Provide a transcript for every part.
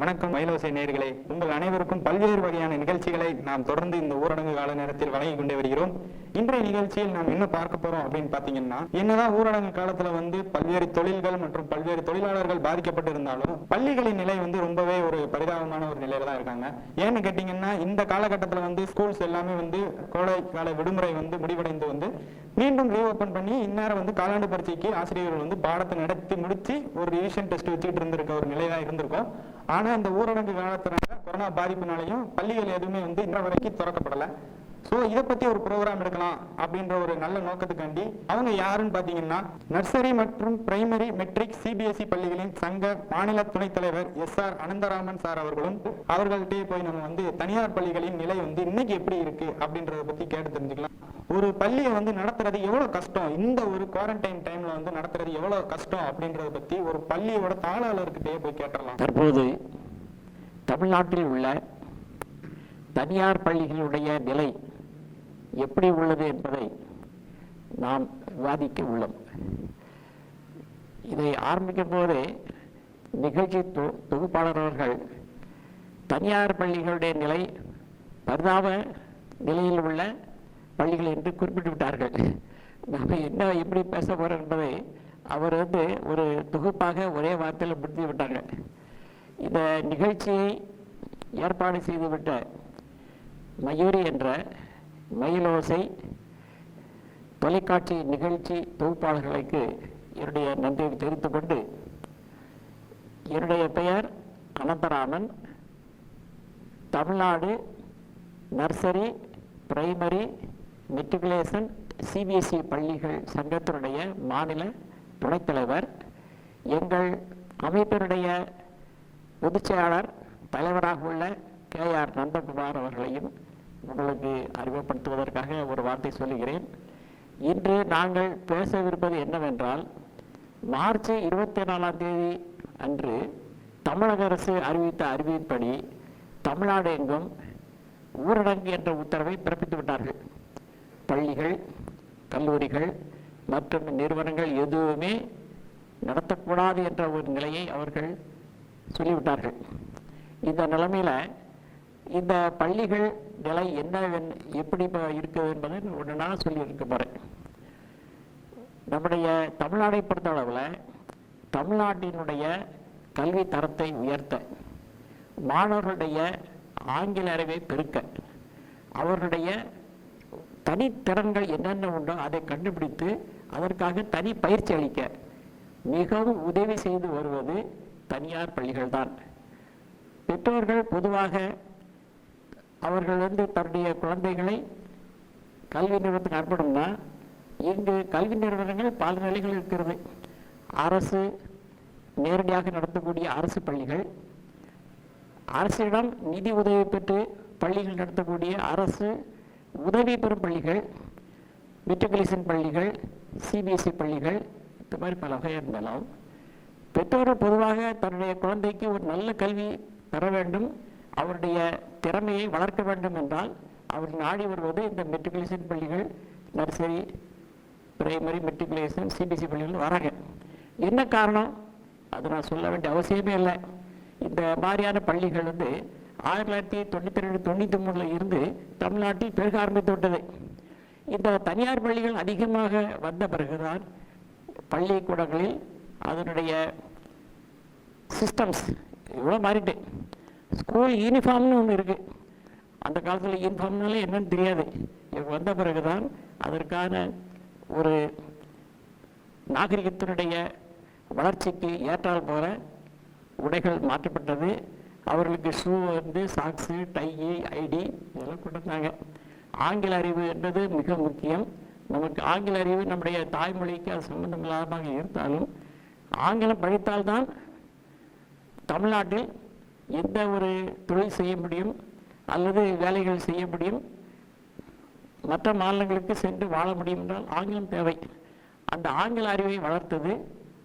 வணக்கம் மயிலோசை நேர்களே உங்கள் அனைவருக்கும் பல்வேறு வகையான நிகழ்ச்சிகளை நாம் தொடர்ந்து இந்த ஊரடங்கு கால நேரத்தில் வழங்கி கொண்டே வருகிறோம். இன்றைய நிகழ்ச்சியில் நாம் என்ன பார்க்க போறோம் அப்படின்னு பாத்தீங்கன்னா என்னதான் ஊரடங்கு காலத்துல வந்து பல்வேறு தொழில்கள் மற்றும் பல்வேறு தொழிலாளர்கள் பாதிக்கப்பட்டிருந்தாலும் பள்ளிகளின் நிலை வந்து ரொம்பவே ஒரு பரிதாபமான ஒரு நிலையில தான் இருக்காங்க. ஏன்னு கேட்டீங்கன்னா இந்த காலகட்டத்துல வந்து ஸ்கூல்ஸ் எல்லாமே வந்து கோடை கால விடுமுறை வந்து முடிவடைந்து வந்து மீண்டும் ரீஓபன் பண்ணி இந்நேரம் வந்து காலாண்டு பரீட்சைக்கு ஆசிரியர்கள் வந்து பாடத்தை நடத்தி முடிச்சு ஒரு ரிவிஷன் டெஸ்ட் வச்சுக்கிட்டு இருந்திருக்க ஒரு நிலை தான் இருந்திருக்கும். ஆனா அந்த ஊரடங்கு காலத்தினால கொரோனா பாதிப்பினாலையும் பள்ளிகள் எதுவுமே வந்து இன்ன வரைக்கும் திறக்கப்படல. ஸோ இதை பற்றி ஒரு ப்ரோக்ராம் எடுக்கலாம் அப்படின்ற ஒரு நல்ல நோக்கத்துக்காண்டி அவங்க யாருன்னு பார்த்தீங்கன்னா நர்சரி மற்றும் பிரைமரி மெட்ரிக் சிபிஎஸ்இ பள்ளிகளின் சங்க மாநில துணைத் தலைவர் எஸ் ஆர் அனந்தராமன் சார் அவர்களும் அவர்கள்ட்டே போய் நம்ம வந்து தனியார் பள்ளிகளின் நிலை வந்து இன்னைக்கு எப்படி இருக்கு அப்படின்றத பற்றி கேட்டு தெரிஞ்சுக்கலாம். ஒரு பள்ளியை வந்து நடத்துறது எவ்வளவு கஷ்டம்? இந்த ஒரு குவாரண்டைன் டைம்ல வந்து நடத்துறது எவ்வளவு கஷ்டம் அப்படின்றத பத்தி ஒரு பள்ளியோட தாளாளர்கிட்டயே போய் கேட்டுடலாம். தற்போது தமிழ்நாட்டில் உள்ள தனியார் பள்ளிகளுடைய நிலை எப்படி உள்ளது என்பதை நாம் விவாதிக்க உள்ளோம். இதை ஆரம்பிக்கும் போதே நிகழ்ச்சி தொ- தொகுப்பாளர் அவர்கள் தனியார் பள்ளிகளுடைய நிலை பரிதாப நிலையில் உள்ள பள்ளிகள் என்று குறிப்பிட்டு விட்டார்கள் நாம் என்ன எப்படி பேச போகிறோம் என்பதை அவர் வந்து ஒரு தொகுப்பாக ஒரே வார்த்தையில் முடித்து விட்டார்கள் இந்த நிகழ்ச்சியை ஏற்பாடு செய்துவிட்ட மயூரி என்ற மயிலோசை தொலைக்காட்சி நிகழ்ச்சி தொகுப்பாளர்களுக்கு என்னுடைய நன்றியை தெரிவித்துக் கொண்டு என்னுடைய பெயர் Ananthraman. Tamil Nadu nursery primary matriculation CBSE பள்ளிகள் சங்கத்தினுடைய மாநில துணைத்தலைவர். எங்கள் அமைப்பினுடைய பொதுச் செயலாளர் தலைவராக உள்ள கே ஆர் நந்தகுமார் அவர்களையும் உங்களுக்கு அறிமுகப்படுத்துவதற்காக ஒரு வார்த்தை சொல்லுகிறேன். இன்று நாங்கள் பேசவிருப்பது என்னவென்றால் மார்ச் இருபத்தி நாலாம் தேதி அன்று தமிழக அரசு அறிவித்த அறிவிப்படி தமிழ்நாடு எங்கும் ஊரடங்கு என்ற உத்தரவை பிறப்பித்து விட்டார்கள். பள்ளிகள் கல்லூரிகள் மற்றும் நிறுவனங்கள் எதுவுமே நடத்தக்கூடாது என்ற ஒரு நிலையை அவர்கள் சொல்லிவிட்டார்கள். இந்த நிலைமையில் இந்த பள்ளிகள் நிலை என்ன எப்படி இப்போ இருக்குது என்பதை ஒன்று நான் சொல்லியிருக்க போகிறேன் நம்முடைய தமிழ்நாடை பொறுத்த அளவில் தமிழ்நாட்டினுடைய கல்வி தரத்தை உயர்த்த மாணவர்களுடைய ஆங்கில அறிவை பெருக்க அவர்களுடைய தனித்திறன்கள் என்னென்ன உண்டோ அதை கண்டுபிடித்து அதற்காக தனி பயிற்சி அளிக்க மிகவும் உதவி செய்து வருவது தனியார் பள்ளிகள்தான். பெற்றோர்கள் பொதுவாக அவர்கள் வந்து தன்னுடைய குழந்தைகளை கல்வி நிறுவனத்துக்கு அனுப்பணும்னா இங்கு கல்வி நிறுவனங்கள் பல நிலைகள் இருக்கிறது. அரசு நேரடியாக நடத்தக்கூடிய அரசு பள்ளிகள் அரசிடம் நிதி உதவி பெற்று பள்ளிகள் நடத்தக்கூடிய அரசு உதவி பெறும் பள்ளிகள் மெட்ரிகுலேஷன் பள்ளிகள் சிபிஎஸ்இ பள்ளிகள் இந்த மாதிரி பல வகை இருந்தாலும் பெற்றோர்கள் பொதுவாக தன்னுடைய குழந்தைக்கு ஒரு நல்ல கல்வி பெற வேண்டும். அவருடைய திறமையை வளர்க்க வேண்டும் என்றால் அவர் நாடி வருவது இந்த மெட்ரிகுலேஷன் பள்ளிகள் நர்சரி பிரைமரி மெட்ரிகுலேஷன் சிபிஎஸ்சி பள்ளிகள் வராங்க. என்ன காரணம்? அது நான் சொல்ல வேண்டிய அவசியமே இல்லை. இந்த மாதிரியான பள்ளிகள் வந்து ஆயிரத்தி தொள்ளாயிரத்தி தொண்ணூற்றி ரெண்டு தொண்ணூற்றி மூணில் இருந்து தமிழ்நாட்டில் பெருக ஆரம்பித்து விட்டது இந்த தனியார் பள்ளிகள் அதிகமாக வந்த பிறகுதான் பள்ளிக்கூடங்களில் அதனுடைய சிஸ்டம்ஸ் இவ்வளோ மாறிட்டு. ஸ்கூல் யூனிஃபார்ம்னு ஒன்று இருக்குது அந்த காலத்தில் யூனிஃபார்ம்னாலே என்னன்னு தெரியாது. வந்த வந்த பிறகுதான் அதற்கான ஒரு நாகரிகத்தினுடைய வளர்ச்சிக்கு ஏற்றால் போல உடைகள் மாற்றப்பட்டது. அவர்களுக்கு ஷூ வந்து சாக்ஸு டையி ஐடி இதெல்லாம் கொடுத்தாங்க. ஆங்கில அறிவு என்பது மிக முக்கியம். நமக்கு ஆங்கில அறிவு நம்முடைய தாய்மொழிக்கு அது சம்பந்தமில்லாதமாக இருந்தாலும் ஆங்கிலம் படித்தால்தான் தமிழ்நாட்டில் எந்த ஒரு தொழில் செய்ய முடியும் அல்லது வேலைகள் செய்ய முடியும் மற்ற மாநிலங்களுக்கு சென்று வாழ முடியும் என்றால் ஆங்கிலம் தேவை. அந்த ஆங்கில அறிவை வளர்த்தது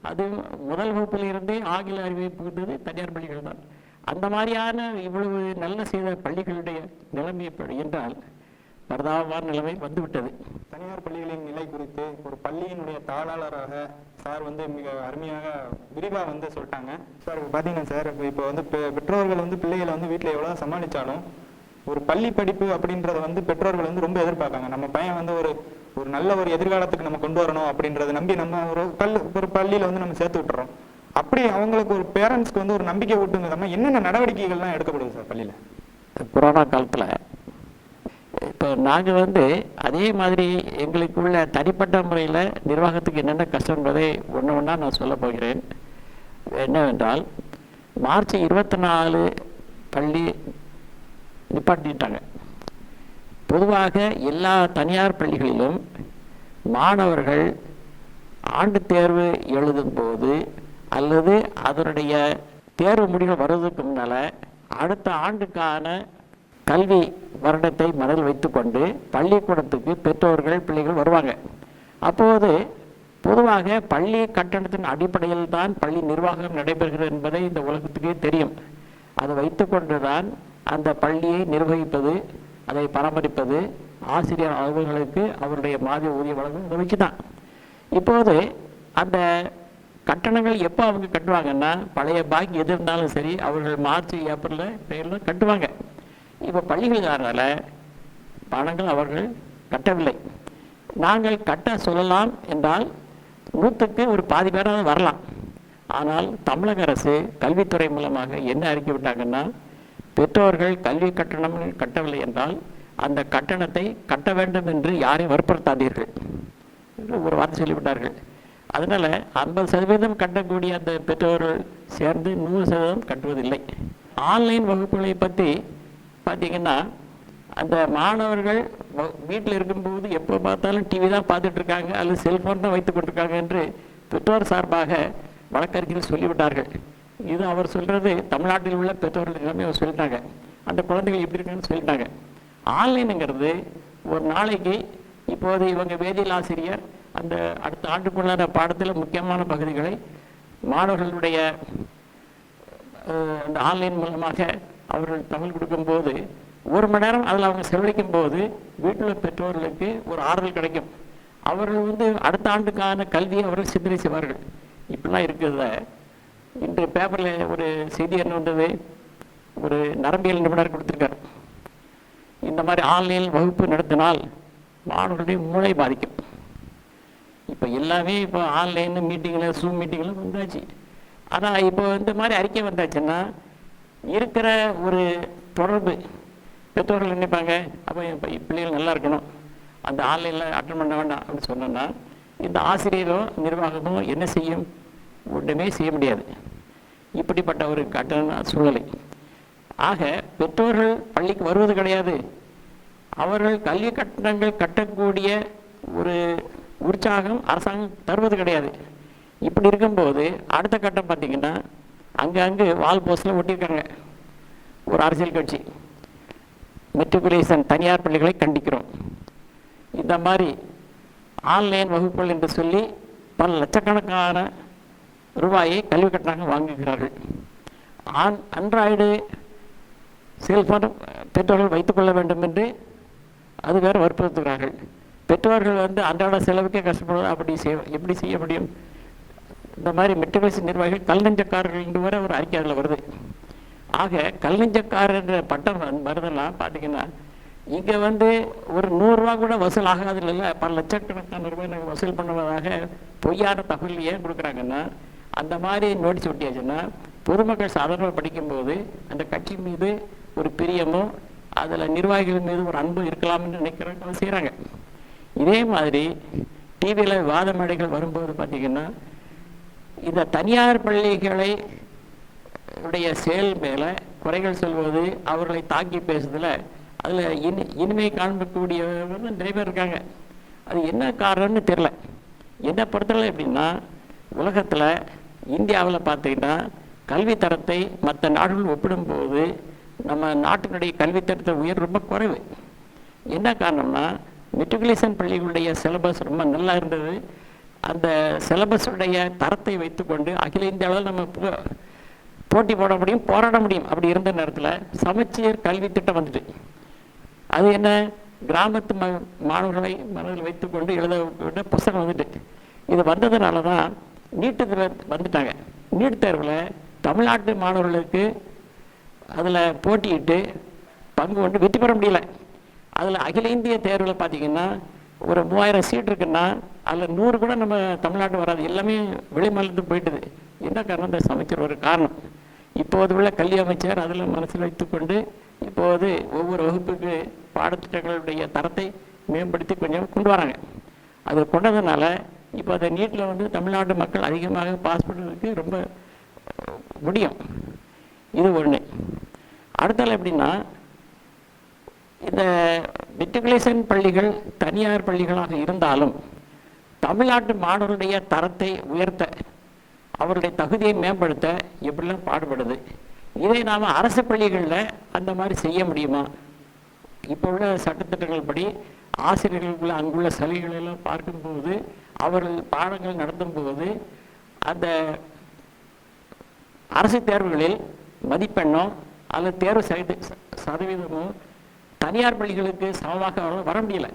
அது முதல் வகுப்பிலிருந்தே ஆங்கில அறிவை புகுந்தது தனியார் பள்ளிகள் தான். அந்த மாதிரியான இவ்வளவு நல்ல செய்த பள்ளிகளுடைய நிலைமை என்றால் பரிதாபமான நிலைமை வந்துவிட்டது. தனியார் பள்ளிகளின் நிலை குறித்து ஒரு பள்ளியினுடைய தாளாளராக சார் வந்து மிக அருமையாக விரிவாக வந்து சொல்லிட்டாங்க. சார் இப்போ பார்த்தீங்கன்னா சார் இப்போ வந்து பெற்றோர்கள் வந்து பிள்ளைகளை வந்து வீட்டில் எவ்வளோ சமாளித்தாலும் ஒரு பள்ளி படிப்பு அப்படின்றத வந்து பெற்றோர்கள் வந்து ரொம்ப எதிர்பார்க்காங்க. நம்ம பையன் வந்து ஒரு ஒரு நல்ல ஒரு எதிர்காலத்துக்கு நம்ம கொண்டு வரணும் அப்படின்றத நம்பி நம்ம ஒரு கல் ஒரு பள்ளியில் வந்து நம்ம சேர்த்து விட்டுறோம். அப்படி அவங்களுக்கு ஒரு பேரண்ட்ஸ்க்கு வந்து ஒரு நம்பிக்கை ஊட்டுங்க. விதமா என்னென்ன நடவடிக்கைகள்லாம் எடுக்கப்படுது சார் பள்ளியில்? கொரோனா காலத்தில் இப்போ நாங்கள் வந்து அதே மாதிரி எங்களுக்குள்ள தனிப்பட்ட முறையில் நிர்வாகத்துக்கு என்னென்ன கஷ்டம் என்பதை ஒன்று ஒன்றா நான் சொல்ல போகிறேன். என்னவென்றால் மார்ச் இருபத்தி நாலு பள்ளி நிப்பாட்டிட்டாங்க. பொதுவாக எல்லா தனியார் பள்ளிகளிலும் மாணவர்கள் ஆண்டு தேர்வு எழுதும்போது அல்லது அதனுடைய தேர்வு முடிவுகள் வர்றதுக்கு முன்னால் அடுத்த ஆண்டுக்கான கல்வி வருடத்தை மனதில் வைத்துக்கொண்டு பள்ளிக்கூடத்துக்கு பெற்றோர்கள் பிள்ளைகள் வருவாங்க. அப்போது பொதுவாக பள்ளி கட்டணத்தின் அடிப்படையில் தான் பள்ளி நிர்வாகம் நடைபெறுகிறது என்பதை இந்த உலகத்துக்கே தெரியும். அதை வைத்துக்கொண்டு தான் அந்த பள்ளியை நிர்வகிப்பது அதை பராமரிப்பது ஆசிரியர் அவர்களுக்கு அவருடைய மாத ஊதிய வழங்கும் உதவிக்கு தான். இப்போது அந்த கட்டணங்கள் எப்போ அவங்க கட்டுவாங்கன்னா பழைய பாக்கி எது இருந்தாலும் சரி அவர்கள் மார்ச் ஏப்ரலில் பேரில் கட்டுவாங்க. இப்போ பள்ளிகளுக்காரனால பணங்கள் அவர்கள் கட்டவில்லை. நாங்கள் கட்ட சொல்லலாம் என்றால் நூற்றுக்கு ஒரு பாதி பேராக வரலாம். ஆனால் தமிழக அரசு கல்வித்துறை மூலமாக என்ன அறிக்கை விட்டாங்கன்னா பெற்றோர்கள் கல்வி கட்டணம் கட்டவில்லை என்றால் அந்த கட்டணத்தை கட்ட வேண்டும் என்று யாரையும் வற்புறுத்தாதீர்கள் என்று ஒரு வார்த்தை சொல்லிவிட்டார்கள். அதனால் ஐம்பது சதவீதம் கட்டக்கூடிய அந்த பெற்றோர்கள் சேர்ந்து நூறு சதவீதம் கட்டுவதில்லை. ஆன்லைன் வகுப்புகளை பற்றி பார்த்தீங்கன்னா அந்த மாணவர்கள் வீட்டில் இருக்கும்போது எப்போ பார்த்தாலும் டிவி தான் பார்த்துட்டு இருக்காங்க அல்லது செல்ஃபோன் தான் வைத்து கொண்டிருக்காங்க என்று பெற்றோர் சார்பாக வழக்கறிஞர்கள் சொல்லிவிட்டார்கள். இது அவர் சொல்கிறது தமிழ்நாட்டில் உள்ள பெற்றோர்கள் எல்லாமே அவர் சொல்லிட்டாங்க. அந்த குழந்தைகள் எப்படி இருக்காங்கன்னு சொல்லிட்டாங்க. ஆன்லைனுங்கிறது ஒரு நாளைக்கு இப்போது இவங்க வேதியியல் ஆசிரியர் அந்த அடுத்த ஆண்டுக்குள்ளான பாடத்தில் முக்கியமான பகுதிகளை மாணவர்களுடைய அந்த ஆன்லைன் மூலமாக அவர்கள் தமிழ் கொடுக்கும்போது ஒரு மணி நேரம் அதில் அவங்க செலவழிக்கும் போது வீட்டில் பெற்றோர்களுக்கு ஒரு ஆறுதல் கிடைக்கும். அவர்கள் வந்து அடுத்த ஆண்டுக்கான கல்வியை அவர்கள் சிந்தனை செய்வார்கள். இப்படிலாம் இருக்கிறத இன்று பேப்பரில் ஒரு செய்தி என்ன வந்தது? ஒரு நரம்பியல் நிபுணர் கொடுத்துருக்கார். இந்த மாதிரி ஆன்லைன் வகுப்பு நடத்தினால் மாணவர்களுடைய மூளை பாதிக்கும். இப்போ எல்லாமே இப்போ ஆன்லைன் மீட்டிங்கில் ஜூம் மீட்டிங்கில் வந்தாச்சு. ஆனால் இப்போ இந்த மாதிரி அறிக்கை வந்தாச்சுன்னா இருக்கிற ஒரு தொடர்பு. பெற்றோர்கள் நினைப்பாங்க அப்போ என் பிள்ளைகள் நல்லா இருக்கணும். அந்த ஆன்லைனில் அட்டன் பண்ண வேண்டாம் அப்படின்னு சொன்னோன்னா இந்த ஆசிரியரோ நிர்வாகமோ என்ன செய்யும்? ஒன்றுமே செய்ய முடியாது. இப்படிப்பட்ட ஒரு கட்டண சூழ்நிலை. ஆக பெற்றோர்கள் பள்ளிக்கு வருவது கிடையாது. அவர்கள் கல்வி கட்டணங்கள் கட்டக்கூடிய ஒரு உற்சாகம் அரசாங்கம் தருவது கிடையாது. இப்படி இருக்கும்போது அடுத்த கட்டம் பார்த்தீங்கன்னா அங்கங்கே வால் போஸ்டில் ஒட்டியிருக்காங்க. ஒரு அரசியல் கட்சி. மெட்ரிகுலேஷன் தனியார் பள்ளிகளை கண்டிக்கிறோம். இந்த மாதிரி ஆன்லைன் வகுப்புகள் என்று சொல்லி பல லட்சக்கணக்கான ரூபாயை கல்வி கட்டணமாக வாங்குகிறார்கள். ஆன் அண்ட்ராய்டு செல்ஃபோன் பெற்றோர்கள் வைத்துக்கொள்ள வேண்டும் என்று அது வேறு வற்புறுத்துகிறார்கள். பெற்றோர்கள் வந்து அன்றாட செலவுக்கே கஷ்டப்படுவது அப்படி செய் எப்படி செய்ய முடியும்? இந்த மாதிரி மெட்ரிகுலேஷன் நிர்வாகிகள் கல்நெஞ்சக்காரர்கள் என்று வர ஒரு அறிக்கை அதில் வருது. ஆக கல்நெஞ்சக்காரன்ற பட்டம் வருதெல்லாம் பார்த்தீங்கன்னா இங்கே வந்து ஒரு நூறுரூவா கூட வசூல் ஆகாதுல இல்லை பல லட்சக்கணக்கான ரூபாய் நாங்கள் வசூல் பண்ணுவதாக பொய்யான தகவல் ஏன் கொடுக்குறாங்கன்னா அந்த மாதிரி நோட்டீஸ் ஒட்டியாச்சுன்னா பொதுமக்கள் சாதாரணமாக படிக்கும்போது அந்த கட்சி மீது ஒரு பிரியமோ அதில் நிர்வாகிகள் மீது ஒரு அன்பு இருக்கலாம்னு நினைக்கிறவங்க செய்கிறாங்க இதே மாதிரி டிவியில் வாத மேடைகள் வரும்போது பார்த்தீங்கன்னா இந்த தனியார் பள்ளிகளை உடைய செயல் மேலே குறைகள் சொல்வது அவர்களை தாக்கி பேசுதில் அதில் இனி இனிமை காண்பக்கூடியவங்க நிறைய பேர் இருக்காங்க. அது என்ன காரணம்னு தெரில என்ன பொறுத்தவரை எப்படின்னா உலகத்தில் இந்தியாவில் பார்த்தீங்கன்னா கல்வித்தரத்தை மற்ற நாடுகள் ஒப்பிடும்போது நம்ம நாட்டினுடைய கல்வித்தரத்தை உயர் ரொம்ப குறைவு. என்ன காரணம்னா மெட்ரிகுலேஷன் பள்ளிகளுடைய சிலபஸ் ரொம்ப நல்லா இருந்தது. அந்த சிலபஸுடைய தரத்தை வைத்துக்கொண்டு அகில இந்தியாவில் நம்ம போட்டி போட முடியும் போராட முடியும். அப்படி இருந்த நேரத்தில் சமச்சீர் கல்வி திட்டம் வந்துட்டு. அது என்ன? கிராமத்து ம மாணவர்களை மனதில் வைத்துக்கொண்டு எழுத புஸ்தகம் வந்துட்டு. இது வந்ததுனால தான் நீட்டு தேர்வு வந்துட்டாங்க. நீட் தேர்வில் தமிழ்நாட்டு மாணவர்களுக்கு அதில் போட்டியிட்டு பங்கு கொண்டு வெற்றி பெற முடியல. அதில் அகில இந்திய தேர்வில் பார்த்தீங்கன்னா ஒரு மூவாயிரம் சீட் இருக்குன்னா அதில் நூறு கூட நம்ம தமிழ்நாட்டு வராது. எல்லாமே வெளிமாநிலத்துக்கு போயிட்டுது. என்ன காரணம்? இந்த அமைச்சர் ஒரு காரணம். இப்போது உள்ள கல்வி அமைச்சர் அதில் மனசில் வைத்துக்கொண்டு இப்போது ஒவ்வொரு வகுப்புக்கு பாடத்திட்டங்களுடைய தரத்தை மேம்படுத்தி கொஞ்சம் கொண்டு வராங்க. அது கொண்டதுனால இப்போ அந்த நீட்டில் வந்து தமிழ்நாட்டு மக்கள் அதிகமாக பாஸ் பண்ணுறதுக்கு ரொம்ப முடியும். இது ஒன்று அடுத்தால எப்படின்னா இந்த மெட்ரிகுலேஷன் பள்ளிகள் தனியார் பள்ளிகளாக இருந்தாலும் தமிழ்நாட்டு மாணவருடைய தரத்தை உயர்த்த அவருடைய தகுதியை மேம்படுத்த எப்படிலாம் பாடுபடுது? இதை நாம் அரசு பள்ளிகளில் அந்த மாதிரி செய்ய முடியுமா? இப்போ உள்ள சட்டத்திட்டங்கள் படி ஆசிரியர்களுக்குள்ள அங்குள்ள சலுகைகளெல்லாம் பார்க்கும்போது அவர்கள் பாடங்கள் நடத்தும் போது அந்த அரசு தேர்வுகளில் மதிப்பெண்ணோ அல்லது தேர்வு சதவீத சதவீதமோ தனியார் பள்ளிகளுக்கு சமமாக வர- முடியல.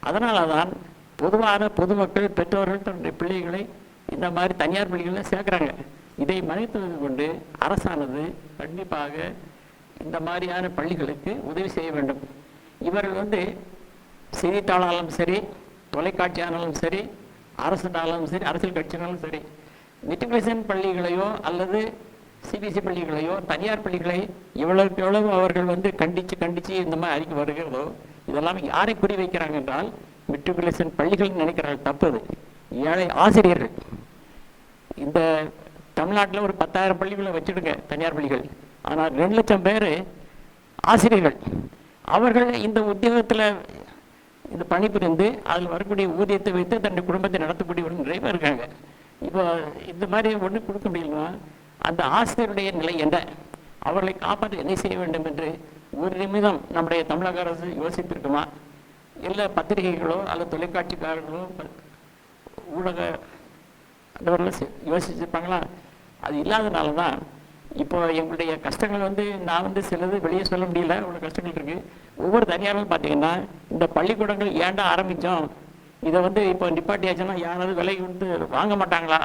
அதனால தான் பொதுவான பொதுமக்கள் பெற்றோர்கள் தன்னுடைய பிள்ளைகளை இந்த மாதிரி தனியார் பள்ளிகளில் சேர்க்குறாங்க. இதை மறைத்துவது கொண்டு அரசானது கண்டிப்பாக இந்த மாதிரியான பள்ளிகளுக்கு உதவி செய்ய வேண்டும். இவர்கள் வந்து செய்தித்தாளாலும் சரி தொலைக்காட்சியானாலும் சரி அரசுனாலும் சரி அரசியல் கட்சினாலும் சரி மெட்ரிகுலேஷன் பள்ளிகளையோ அல்லது சிபிஎஸ்சி பள்ளிகளையோ தனியார் பள்ளிகளை எவ்வளவுக்கு எவ்வளவு அவர்கள் வந்து கண்டித்து கண்டித்து இந்த மாதிரி அறிக்கை வருகிறதோ இதெல்லாம் யாரை புரி வைக்கிறாங்க என்றால் மெட்ரிகுலேஷன் பள்ளிகள் நினைக்கிறார்கள் தப்பது ஏழை ஆசிரியர்கள். இந்த தமிழ்நாட்டில் ஒரு பத்தாயிரம் பள்ளிகளை வச்சுடுங்க தனியார் பள்ளிகள். ஆனால் ரெண்டு லட்சம் பேர் ஆசிரியர்கள். அவர்கள் இந்த உத்தியோகத்தில் இந்த பணிபுரிந்து அதில் வரக்கூடிய ஊதியத்தை வைத்து தன்னுடைய குடும்பத்தை நடத்தக்கூடியவர்கள் நிறைய இருக்காங்க. இப்போ இந்த மாதிரி ஒன்று கொடுக்க முடியலன்னா அந்த ஆசிரியருடைய நிலை என்ன? அவர்களை காப்பாற்ற என்ன செய்ய வேண்டும் என்று ஒரு நிமிடம் நம்முடைய தமிழக அரசு யோசித்திருக்குமா? இல்லை பத்திரிகைகளோ அல்லது தொலைக்காட்சிக்காரர்களோ ஊடக யோசிச்சிருப்பாங்களா? அது இல்லாதனால தான் இப்போ எங்களுடைய கஷ்டங்கள் வந்து நான் வந்து சிலது வெளியே சொல்ல முடியல. அவ்வளோ கஷ்டங்கள் இருக்குது ஒவ்வொரு தனியாரும் பார்த்தீங்கன்னா இந்த பள்ளிக்கூடங்கள் ஏன்டா ஆரம்பித்தோம் இதை வந்து இப்போ நிப்பாட்டியாச்சுன்னா யாராவது விலை வந்து வாங்க மாட்டாங்களா?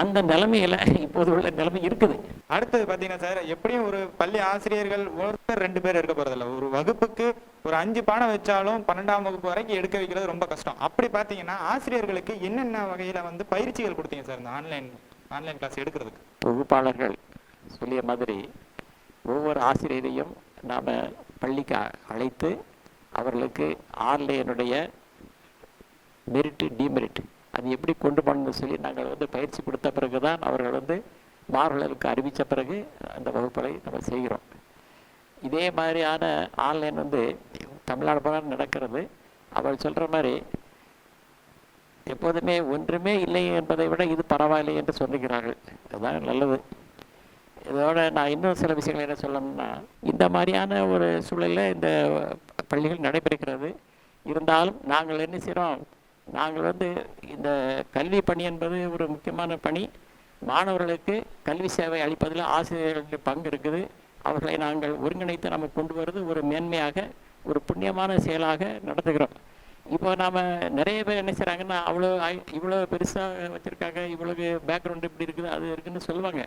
அந்த நிலைமையில இப்போது உள்ள நிலைமை இருக்குது. அடுத்தது பாத்தீங்கன்னா சார் எப்படியும் ஒரு பள்ளி ஆசிரியர்கள் ஒருத்தர் ரெண்டு பேர் எடுக்க போறதில்ல. ஒரு வகுப்புக்கு ஒரு அஞ்சு பாடம் வச்சாலும் பன்னெண்டாம் வகுப்பு வரைக்கும் எடுக்க வைக்கிறது ரொம்ப கஷ்டம். அப்படி பாத்தீங்கன்னா ஆசிரியர்களுக்கு என்னென்ன வகையில வந்து பயிற்சிகள் கொடுத்தீங்க சார் இந்த ஆன்லைன் ஆன்லைன் கிளாஸ் எடுக்கிறதுக்கு? தொகுப்பாளர்கள் சொல்லிய மாதிரி ஒவ்வொரு ஆசிரியரையும் நாம் பள்ளிக்கு அழைத்து அவர்களுக்கு ஆன்லைனுடைய மெரிட்டு டிமெரிட் அது எப்படி கொண்டு போகணும்னு சொல்லி நாங்கள் வந்து பயிற்சி கொடுத்த பிறகு தான் அவர்கள் வந்து மாறுதலுக்கு அறிவித்த பிறகு அந்த வகுப்புகளை நம்ம செய்கிறோம். இதே மாதிரியான ஆன்லைன் வந்து தமிழ்நாடு பூரா நடக்கிறது. அவள் சொல்கிற மாதிரி எப்போதுமே ஒன்றுமே இல்லை என்பதை விட இது பரவாயில்லை என்று சொல்லுகிறார்கள். அதுதான் நல்லது. இதோட நான் இன்னும் சில விஷயங்கள் என்ன சொல்லணும்னா இந்த மாதிரியான ஒரு சூழலில் இந்த பள்ளிகள் நடைபெறுகிறது. இருந்தாலும் நாங்கள் என்ன செய்கிறோம் நாங்கள் வந்து இந்த கல்வி பணி என்பது ஒரு முக்கியமான பணி. மாணவர்களுக்கு கல்வி சேவை அளிப்பதில் ஆசிரியர்களுக்கு பங்கு இருக்குது. அவர்களை நாங்கள் ஒருங்கிணைத்து நம்ம கொண்டு வருவது ஒரு மேன்மையாக ஒரு புண்ணியமான செயலாக நடத்துகிறோம். இப்போ நாம் நிறைய பேர் என்ன செய்கிறாங்கன்னா அவ்வளோ இவ்வளோ பெருசாக வச்சுருக்காங்க இவ்வளவு பேக்ரவுண்டு இப்படி இருக்குது அது இருக்குன்னு சொல்லுவாங்க.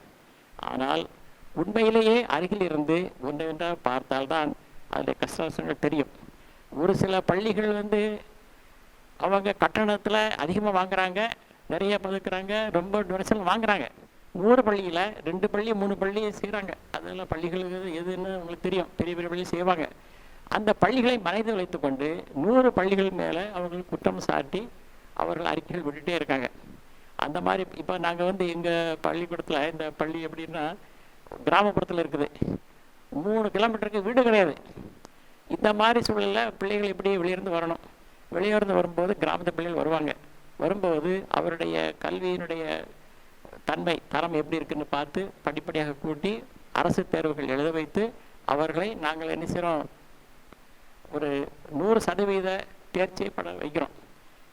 ஆனால் உண்மையிலேயே அருகில் இருந்து ஒன்று ஒன்றாக பார்த்தால்தான் அதில் கஷ்ட தெரியும். ஒரு சில பள்ளிகள் வந்து அவங்க கட்டணத்தில் அதிகமாக வாங்குறாங்க நிறைய பதுக்குறாங்க ரொம்ப டொனேஷன் வாங்குறாங்க. நூறு பள்ளியில் ரெண்டு பள்ளி மூணு பள்ளி செய்கிறாங்க அதெல்லாம் பள்ளிகளுக்கு எதுன்னு உங்களுக்கு தெரியும். பெரிய பெரிய பள்ளி செய்வாங்க. அந்த பள்ளிகளை மறைந்து வைத்து கொண்டு நூறு பள்ளிகள் மேலே அவர்கள் குற்றம் சாட்டி அவர்கள் அறிக்கைகள் விட்டுட்டே இருக்காங்க. அந்த மாதிரி இப்போ நாங்கள் வந்து எங்கள் பள்ளிக்கூடத்தில் இந்த பள்ளி எப்படின்னா கிராமப்புறத்தில் இருக்குது. மூணு கிலோமீட்டருக்கு வீடு கிடையாது. இந்த மாதிரி சூழலில் பிள்ளைகள் எப்படி வெளியிருந்து வரணும்? வெளியிருந்து வரும்போது கிராமத்து பிள்ளைகள் வருவாங்க. வரும்போது அவருடைய கல்வியினுடைய தன்மை தரம் எப்படி இருக்குன்னு பார்த்து படிப்படியாக கூட்டி அரசு தேர்வுகள் எழுத வைத்து அவர்களை நாங்கள் என்ன செய்கிறோம் ஒரு நூறு சதவீத தேர்ச்சி பட வைக்கிறோம்.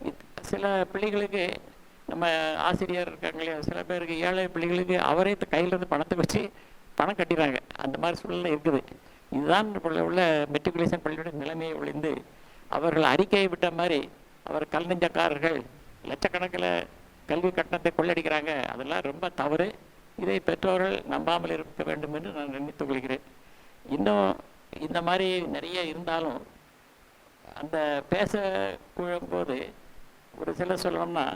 இத்- சில பிள்ளைகளுக்கு நம்ம ஆசிரியர் இருக்காங்களே சில பேருக்கு ஏழை பிள்ளைகளுக்கு அவரே த- இருந்து பணத்தை வச்சு பணம் கட்டிடுறாங்க. அந்த மாதிரி சூழ்நிலை இருக்குது. இதுதான் உள்ள மெட்ரிகுலேஷன் பள்ளியோட நிலைமையை ஒழிந்து அவர்கள் அறிக்கையை விட்ட மாதிரி அவர் கல் நெஞ்சக்காரர்கள் லட்சக்கணக்கில் கல்வி கட்டணத்தை கொள்ளடிக்கிறாங்க. அதெல்லாம் ரொம்ப தவறு. இதை பெற்றோர்கள் நம்பாமல் இருக்க வேண்டும் என்று நான் நினைத்துக் கொள்கிறேன். இன்னும் இந்த மாதிரி நிறைய இருந்தாலும் அந்த பேச போது ஒரு சிலர் சொல்லணும்னா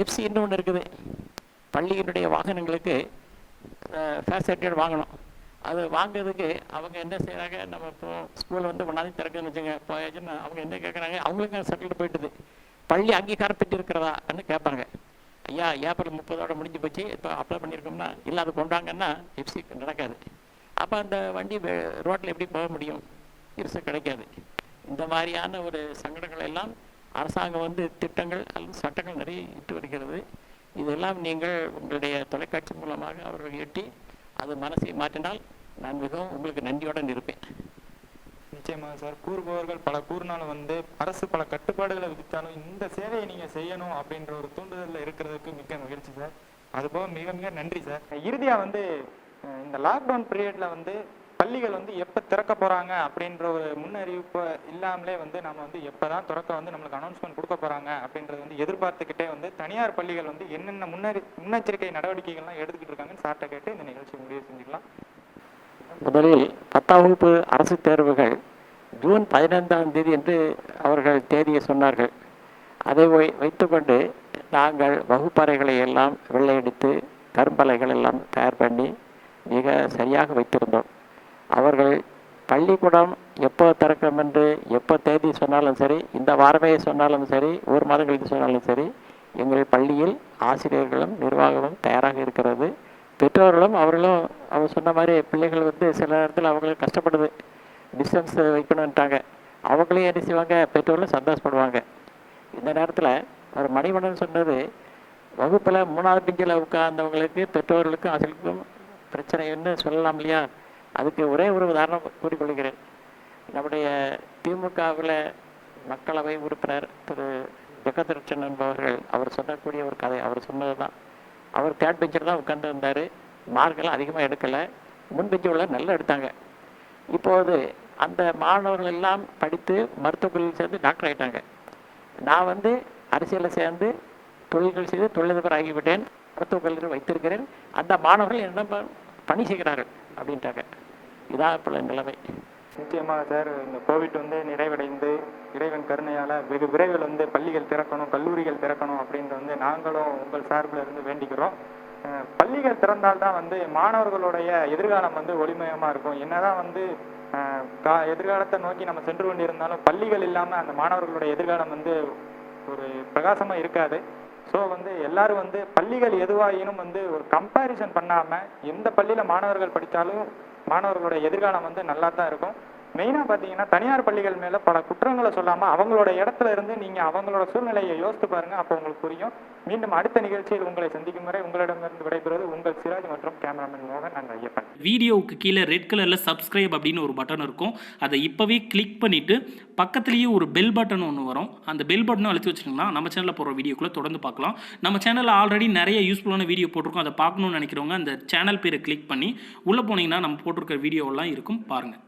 எஃப்சின்னு ஒன்று இருக்குது. பள்ளியினுடைய வாகனங்களுக்கு ஃபேர் வாங்கணும். அது வாங்குறதுக்கு அவங்க என்ன செய்கிறாங்க நம்ம இப்போ ஸ்கூல் வந்து ஒன்றாந்தேதி திறக்குதுன்னு வச்சுங்க போயாச்சுன்னா அவங்க என்ன கேட்குறாங்க அவங்களுக்கு சர்டிஃபிகேட் போயிட்டுது. பள்ளி அங்கீகாரம் பெற்று இருக்கிறதான்னு கேட்பாங்க. ஐயா ஏப்ரல் முப்பதோட முடிஞ்சு போச்சு இப்போ அப்ளை பண்ணியிருக்கோம்னா இல்லை அது கொண்டாங்கன்னா எப்சி நடக்காது. அப்போ அந்த வண்டி ரோட்டில் எப்படி போக முடியும்? இருசு கிடைக்காது. இந்த மாதிரியான ஒரு சங்கடங்கள் எல்லாம் அரசாங்கம் வந்து திட்டங்கள் அல்லது சட்டங்கள் நிறைய இட்டு வருகிறது. இதெல்லாம் நீங்கள் உங்களுடைய தொலைக்காட்சி மூலமாக அவர்கள் எட்டி அது மனசை மாற்றினால் நான் மிகவும் உங்களுக்கு நன்றியுடன் இருப்பேன். நிச்சயமாக சார். கூறுபவர்கள் பல கூறினாலும் வந்து அரசு பல கட்டுப்பாடுகளை விதித்தாலும் இந்த சேவையை நீங்கள் செய்யணும் அப்படின்ற ஒரு தூண்டுதலில் இருக்கிறதுக்கு மிக்க மகிழ்ச்சி சார். அதுபோக மிக மிக நன்றி சார். இறுதியாக வந்து இந்த லாக்டவுன் பீரியட்ல வந்து பள்ளிகள் வந்து எப்ப திறக்க போறாங்க அப்படின்ற ஒரு முன்னறிவிப்பு இல்லாமலே வந்து நம்ம வந்து எப்பதான் திறக்க வந்து நம்மளுக்கு அனௌன்ஸ்மெண்ட் கொடுக்க போறாங்க அப்படின்றது வந்து எதிர்பார்த்துக்கிட்டே வந்து தனியார் பள்ளிகள் வந்து என்னென்ன முன்னறி முன்னெச்சரிக்கை நடவடிக்கைகள்லாம் எடுத்துக்கிட்டு இருக்காங்கன்னு சார்ட்ட கேட்டு இந்த நிகழ்ச்சி முடிவு செஞ்சுக்கலாம். முதலில் பத்தாம் வகுப்பு அரசு தேர்வுகள் ஜூன் பதினைந்தாம் தேதி என்று அவர்கள் தேதியை சொன்னார்கள். அதை வை வைத்துக்கொண்டு நாங்கள் வகுப்பறைகளை எல்லாம் வெள்ளையடித்து கரும்பலைகள் எல்லாம் தயார் பண்ணி மிக சரியாக வைத்திருந்தோம். அவர்கள் பள்ளிக்கூடம் எப்போ திறக்கும் என்று எப்போ தேதி சொன்னாலும் சரி இந்த வாரமே சொன்னாலும் சரி ஒரு மாதம் கழித்து சொன்னாலும் சரி எங்கள் பள்ளியில் ஆசிரியர்களும் நிர்வாகமும் தயாராக இருக்கிறது. பெற்றோர்களும் அவர்களும் அவர் சொன்ன மாதிரி பிள்ளைகள் வந்து சில நேரத்தில் அவங்களுக்கு கஷ்டப்படுது. டிஸ்டன்ஸ் வைக்கணுன்ட்டாங்க அவங்களையும் என்ன செய்வாங்க? பெற்றோர்களும் சந்தோஷப்படுவாங்க. இந்த நேரத்தில் ஒரு மணிவண்ணன் சொன்னது வகுப்பில் மூணாவது பிஞ்சில் உட்கார்ந்தவங்களுக்கு பெற்றோர்களுக்கும் ஆசிரியர்களுக்கும் பிரச்சனைன்னு சொல்லலாம் இல்லையா? அதுக்கு ஒரே ஒரு உதாரணம் கூறிக்கொள்கிறேன். நம்முடைய திமுகவில் மக்களவை உறுப்பினர் திரு. ஜெகதர்ஷன் என்பவர்கள் அவர் சொல்லக்கூடிய ஒரு கதை அவர் சொன்னது தான் அவர் தேர்ட் பெஞ்சில் தான் உட்கார்ந்து இருந்தார் மார்க்கெல்லாம் அதிகமாக எடுக்கலை. முன் பெஞ்சு உள்ள நல்லா எடுத்தாங்க. இப்போது அந்த மாணவர்கள் எல்லாம் படித்து மருத்துவக் கல்லூரியில் சேர்ந்து டாக்டர் ஆகிட்டாங்க நான் வந்து அரசியலில் சேர்ந்து தொழில்கள் செய்து தொழிலதிபர் ஆகிவிட்டேன். மருத்துவக் கல்லூரி வைத்திருக்கிறேன். அந்த மாணவர்கள் என்ன ப- பணி செய்கிறார்கள் அப்படின்ட்டாங்க. இதான் இப்போ நிலைமை. நிச்சயமாக சார் இந்த கோவிட் வந்து நிறைவடைந்து இறைவன் கருணையால் வெகு விரைவில் வந்து பள்ளிகள் திறக்கணும் கல்லூரிகள் திறக்கணும் அப்படின்னு வந்து நாங்களும் உங்கள் சார்பில் இருந்து வேண்டிக்கிறோம். பள்ளிகள் திறந்தால்தான் வந்து மாணவர்களுடைய எதிர்காலம் வந்து ஒளிமயமாக இருக்கும். என்னதான் வந்து கா எதிர்காலத்தை நோக்கி நம்ம சென்று கொண்டிருந்தாலும் பள்ளிகள் இல்லாமல் அந்த மாணவர்களுடைய எதிர்காலம் வந்து ஒரு பிரகாசமாக இருக்காது. ஸோ வந்து எல்லாரும் வந்து பள்ளிகள் எதுவாயினும் வந்து ஒரு கம்பேரிசன் பண்ணாமல் எந்த பள்ளியில் மாணவர்கள் படித்தாலும் மாணவர்களோட எதிர்காலம் வந்து நல்லா தான் இருக்கும். மெயினாக பார்த்தீங்கன்னா தனியார் பள்ளிகள் மேலே பல குற்றங்களை சொல்லாமல் அவங்களோட இடத்துல இருந்து நீங்கள் அவங்களோட சூழ்நிலையை யோசித்து பாருங்கள் அப்போ உங்களுக்கு புரியும். மீண்டும் அடுத்த நிகழ்ச்சியில் உங்களை சந்திக்கும் வரை உங்களிடமிருந்து விடைபெறுவது உங்கள் சிராஜ் மற்றும் கேமராமேன் மோகன் நாங்கள் ஐயப்பன். வீடியோவுக்கு கீழே ரெட் கலரில் சப்ஸ்கிரைப் அப்படின்னு ஒரு பட்டன் இருக்கும். அதை இப்போவே கிளிக் பண்ணிவிட்டு பக்கத்துலேயே ஒரு பெல் பட்டன் ஒன்று வரும். அந்த பெல் பட்டனும் அழுத்தி வச்சுருங்கன்னா நம்ம சேனலில் போகிற வீடியோக்குள்ளே தொடர்ந்து பார்க்கலாம். நம்ம சேனலில் ஆல்ரெடி நிறைய யூஸ்ஃபுல்லான வீடியோ போட்டிருக்கோம். அதை பார்க்கணும்னு நினைக்கிறவங்க அந்த சேனல் பேரை கிளிக் பண்ணி உள்ளே போனீங்கன்னா நம்ம போட்டிருக்க வீடியோவெல்லாம் இருக்கும். பாருங்கள்